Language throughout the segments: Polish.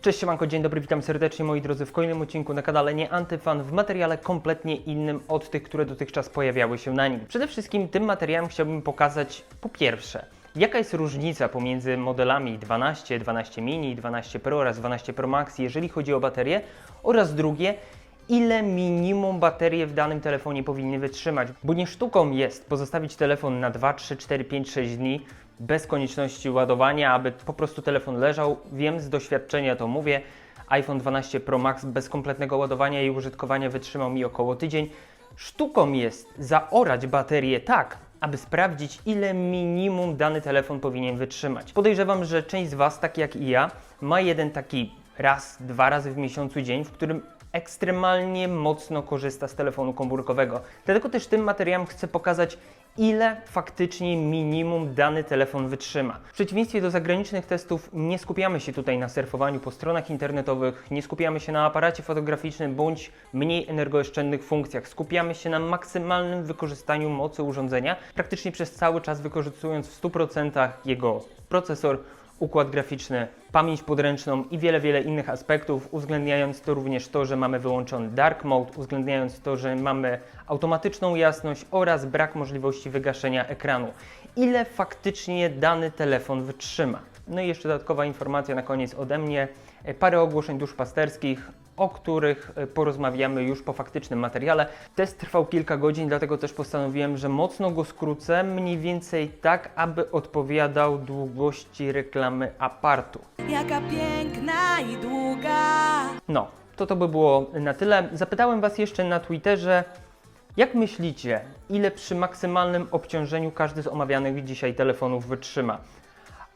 Cześć siemanko, dzień dobry, witam serdecznie moi drodzy w kolejnym odcinku na kanale Nie Antyfan w materiale kompletnie innym od tych, które dotychczas pojawiały się na nim. Przede wszystkim tym materiałem chciałbym pokazać po pierwsze, jaka jest różnica pomiędzy modelami 12, 12 mini, 12 Pro oraz 12 Pro Max, jeżeli chodzi o baterię oraz drugie, ile minimum baterie w danym telefonie powinny wytrzymać. Bo nie sztuką jest pozostawić telefon na 2, 3, 4, 5, 6 dni bez konieczności ładowania, aby po prostu telefon leżał. Wiem z doświadczenia to mówię. iPhone 12 Pro Max bez kompletnego ładowania i użytkowania wytrzymał mi około tydzień. Sztuką jest zaorać baterię tak, aby sprawdzić, ile minimum dany telefon powinien wytrzymać. Podejrzewam, że część z Was, tak jak i ja, ma jeden taki raz, dwa razy w miesiącu dzień, w którym ekstremalnie mocno korzysta z telefonu komórkowego. Dlatego też tym materiałem chcę pokazać, ile faktycznie minimum dany telefon wytrzyma. W przeciwieństwie do zagranicznych testów nie skupiamy się tutaj na surfowaniu po stronach internetowych, nie skupiamy się na aparacie fotograficznym bądź mniej energooszczędnych funkcjach. Skupiamy się na maksymalnym wykorzystaniu mocy urządzenia, praktycznie przez cały czas wykorzystując w 100% jego procesor, układ graficzny, pamięć podręczną i wiele, wiele innych aspektów, uwzględniając to również to, że mamy wyłączony dark mode, uwzględniając to, że mamy automatyczną jasność oraz brak możliwości wygaszenia ekranu. Ile faktycznie dany telefon wytrzyma? No i jeszcze dodatkowa informacja na koniec ode mnie, e, parę ogłoszeń duszpasterskich, o których e, porozmawiamy już po faktycznym materiale. Test trwał kilka godzin, dlatego też postanowiłem, że mocno go skrócę, mniej więcej tak, aby odpowiadał długości reklamy apartu. Jaka piękna i długa. No, to to by było na tyle. Zapytałem Was jeszcze na Twitterze, jak myślicie, ile przy maksymalnym obciążeniu każdy z omawianych dzisiaj telefonów wytrzyma?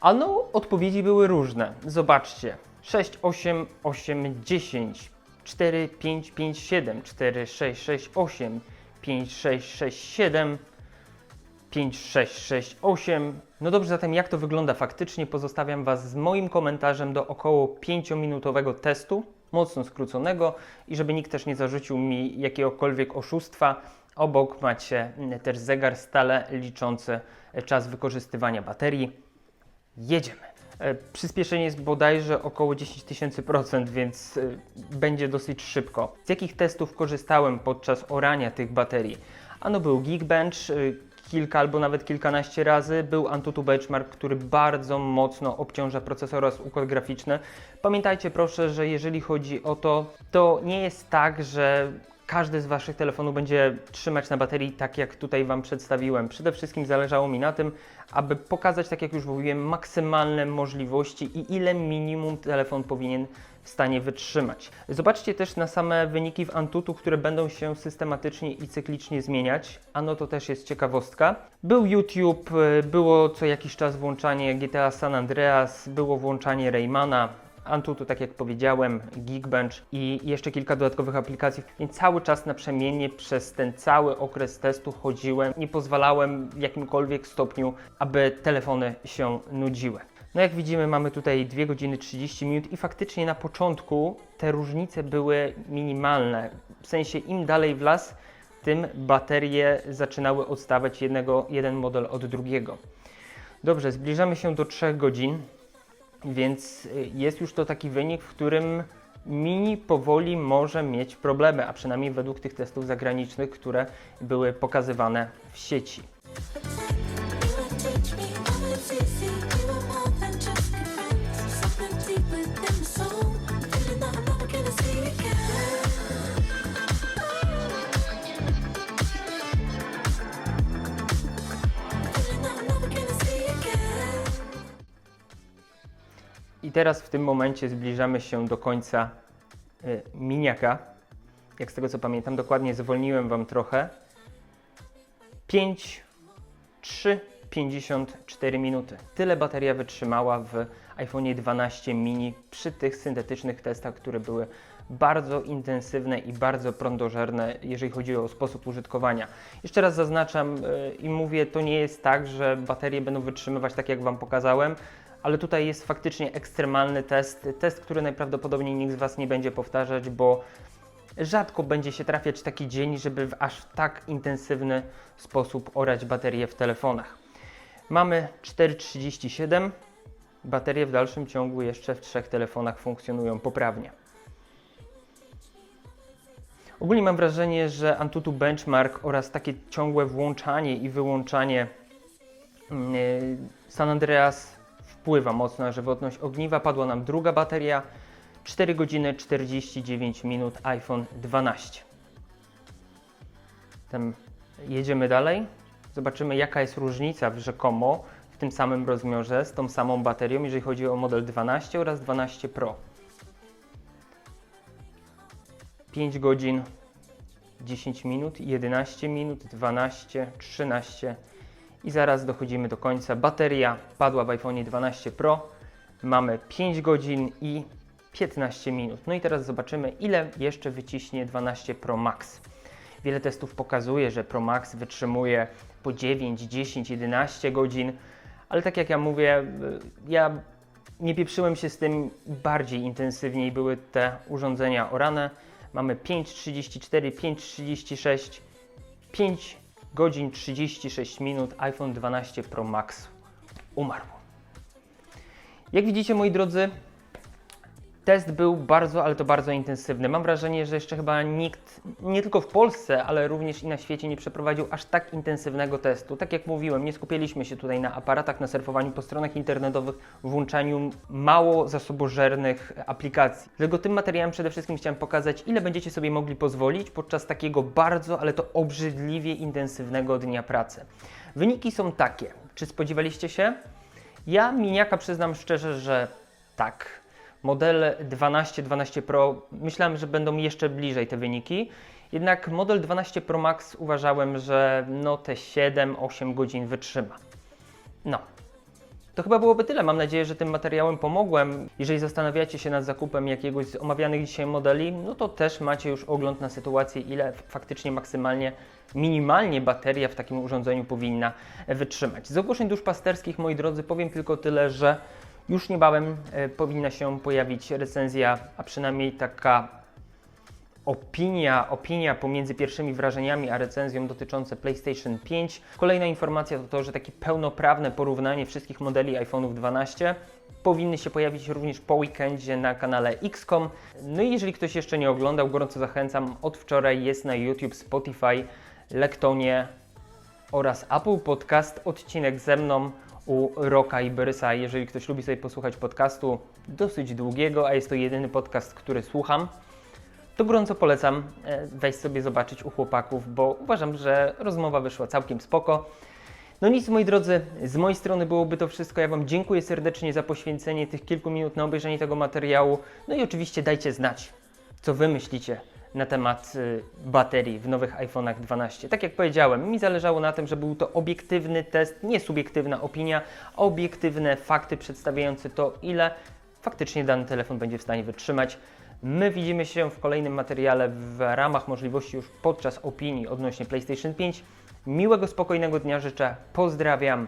A no, odpowiedzi były różne. Zobaczcie. 6, 8, 8, 10, 4, 5, 5, 7, 4, 6, 6, 8, 5, 6, 6, 7, 5, 6, 6, 8. No dobrze, zatem jak to wygląda faktycznie? Pozostawiam Was z moim komentarzem do około 5-minutowego testu, mocno skróconego i żeby nikt też nie zarzucił mi jakiegokolwiek oszustwa, obok macie mm, też zegar stale liczący e, czas wykorzystywania baterii. Jedziemy. E, Przyspieszenie jest bodajże około 10 tysięcy procent, więc e, będzie dosyć szybko. Z jakich testów korzystałem podczas orania tych baterii? Ano był Geekbench, e, kilka albo nawet kilkanaście razy. Był Antutu Benchmark, który bardzo mocno obciąża procesor oraz układ graficzny. Pamiętajcie proszę, że jeżeli chodzi o to, to nie jest tak, że każdy z Waszych telefonów będzie trzymać na baterii tak, jak tutaj Wam przedstawiłem. Przede wszystkim zależało mi na tym, aby pokazać, tak jak już mówiłem, maksymalne możliwości i ile minimum telefon powinien w stanie wytrzymać. Zobaczcie też na same wyniki w Antutu, które będą się systematycznie i cyklicznie zmieniać. Ano to też jest ciekawostka. Był YouTube, było co jakiś czas włączanie GTA San Andreas, było włączanie Raymana, Antutu, tak jak powiedziałem, Geekbench i jeszcze kilka dodatkowych aplikacji, więc cały czas naprzemiennie przez ten cały okres testu chodziłem, nie pozwalałem w jakimkolwiek stopniu, aby telefony się nudziły. No jak widzimy mamy tutaj 2 godziny 30 minut i faktycznie na początku te różnice były minimalne. W sensie im dalej w las, tym baterie zaczynały odstawać jednego, jeden model od drugiego. Dobrze, zbliżamy się do 3 godzin. Więc y, jest już to taki wynik, w którym Mini powoli może mieć problemy, a przynajmniej według tych testów zagranicznych, które były pokazywane w sieci. Teraz w tym momencie zbliżamy się do końca y, miniaka. Jak z tego co pamiętam, dokładnie zwolniłem Wam trochę. 5, 3, 54 minuty. Tyle bateria wytrzymała w iPhone 12 mini przy tych syntetycznych testach, które były bardzo intensywne i bardzo prądożerne, jeżeli chodzi o sposób użytkowania. Jeszcze raz zaznaczam y, i mówię, to nie jest tak, że baterie będą wytrzymywać tak, jak Wam pokazałem. Ale tutaj jest faktycznie ekstremalny test, test, który najprawdopodobniej nikt z Was nie będzie powtarzać, bo rzadko będzie się trafiać taki dzień, żeby w aż tak intensywny sposób orać baterię w telefonach. Mamy 4,37. Baterie w dalszym ciągu jeszcze w trzech telefonach funkcjonują poprawnie. Ogólnie mam wrażenie, że Antutu Benchmark oraz takie ciągłe włączanie i wyłączanie mm, y, San Andreas wpływa mocno na żywotność ogniwa. Padła nam druga bateria, 4 godziny 49 minut iPhone 12. Zatem jedziemy dalej. Zobaczymy jaka jest różnica w rzekomo w tym samym rozmiarze z tą samą baterią, jeżeli chodzi o model 12 oraz 12 Pro. 5 godzin 10 minut, 11 minut, 12, 13 i zaraz dochodzimy do końca. Bateria padła w iPhone 12 Pro. Mamy 5 godzin i 15 minut. No i teraz zobaczymy, ile jeszcze wyciśnie 12 Pro Max. Wiele testów pokazuje, że Pro Max wytrzymuje po 9, 10, 11 godzin, ale tak jak ja mówię, y, ja nie pieprzyłem się z tym bardziej intensywniej były te urządzenia orane. Mamy 5.34, 5.36, 5 godzin 36 minut iPhone 12 Pro Max umarł. Jak widzicie, moi drodzy, test był bardzo, ale to bardzo intensywny. Mam wrażenie, że jeszcze chyba nikt, nie tylko w Polsce, ale również i na świecie nie przeprowadził aż tak intensywnego testu. Tak jak mówiłem, nie skupialiśmy się tutaj na aparatach, na surfowaniu po stronach internetowych, włączaniu mało zasobożernych aplikacji. Dlatego tym materiałem przede wszystkim chciałem pokazać, ile będziecie sobie mogli pozwolić podczas takiego bardzo, ale to obrzydliwie intensywnego dnia pracy. Wyniki są takie. Czy spodziewaliście się? Ja miniaka przyznam szczerze, że tak. Model 12, 12 Pro myślałem, że będą jeszcze bliżej te wyniki. Jednak model 12 Pro Max uważałem, że no te 7-8 godzin wytrzyma. No. To chyba byłoby tyle. Mam nadzieję, że tym materiałem pomogłem. Jeżeli zastanawiacie się nad zakupem jakiegoś z omawianych dzisiaj modeli, no to też macie już ogląd na sytuację, ile faktycznie maksymalnie, minimalnie bateria w takim urządzeniu powinna wytrzymać. Z ogłoszeń duszpasterskich, moi drodzy, powiem tylko tyle, że już niebawem e, powinna się pojawić recenzja, a przynajmniej taka opinia, opinia pomiędzy pierwszymi wrażeniami a recenzją dotyczące PlayStation 5. Kolejna informacja to to, że takie pełnoprawne porównanie wszystkich modeli iPhone'ów 12 powinny się pojawić również po weekendzie na kanale XCOM. No i jeżeli ktoś jeszcze nie oglądał, gorąco zachęcam. Od wczoraj jest na YouTube, Spotify, Lektonie oraz Apple Podcast odcinek ze mną u Roka i Borysa. Jeżeli ktoś lubi sobie posłuchać podcastu dosyć długiego, a jest to jedyny podcast, który słucham, to gorąco polecam e, wejść sobie zobaczyć u chłopaków, bo uważam, że rozmowa wyszła całkiem spoko. No nic, moi drodzy, z mojej strony byłoby to wszystko. Ja Wam dziękuję serdecznie za poświęcenie tych kilku minut na obejrzenie tego materiału. No i oczywiście dajcie znać, co Wy myślicie na temat y, baterii w nowych iPhone'ach 12. Tak jak powiedziałem, mi zależało na tym, że był to obiektywny test, nie subiektywna opinia, obiektywne fakty przedstawiające to, ile faktycznie dany telefon będzie w stanie wytrzymać. My widzimy się w kolejnym materiale w ramach możliwości już podczas opinii odnośnie PlayStation 5. Miłego, spokojnego dnia życzę. Pozdrawiam.